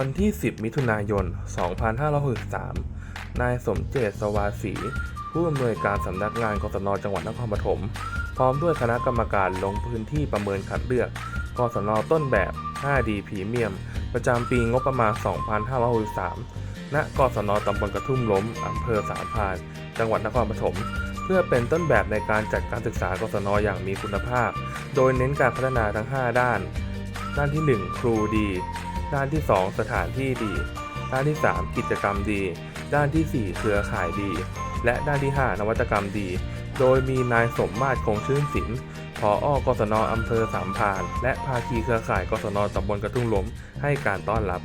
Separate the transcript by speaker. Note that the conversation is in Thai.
Speaker 1: วันที่ 10 มิถุนายน 2563 นายสมเจตสวาสี ผู้อำนวยการสำนักงานกศนจังหวัดนครปฐม พร้อมด้วยคณะกรรมการลงพื้นที่ประเมินคัดเลือกกศนต้นแบบ 5D พรีเมียม ประจำปีงบประมาณ 2563 ณ กศนตำบลกระทุ่มล้มอำเภอสามพาน จังหวัดนครปฐม เพื่อเป็นต้นแบบในการจัดการศึกษากศนอย่างมีคุณภาพ โดยเน้นการพัฒนาทั้ง 5 ด้าน ด้านที่ 1 ครูดี ด้านที่ 2 สถานที่ดี ด้านที่ 3 กิจกรรมดี ด้านทีสี่ 4 เครือข่ายดี และด้านที่ 5 นวัตกรรมดี โดยมีนายสมมาตรคงชื่นศิลป์ผออกศนอำเภอสามพาน และภาคีเครือข่ายกศนตำบลกระทุ่งล้มให้การต้อนรับ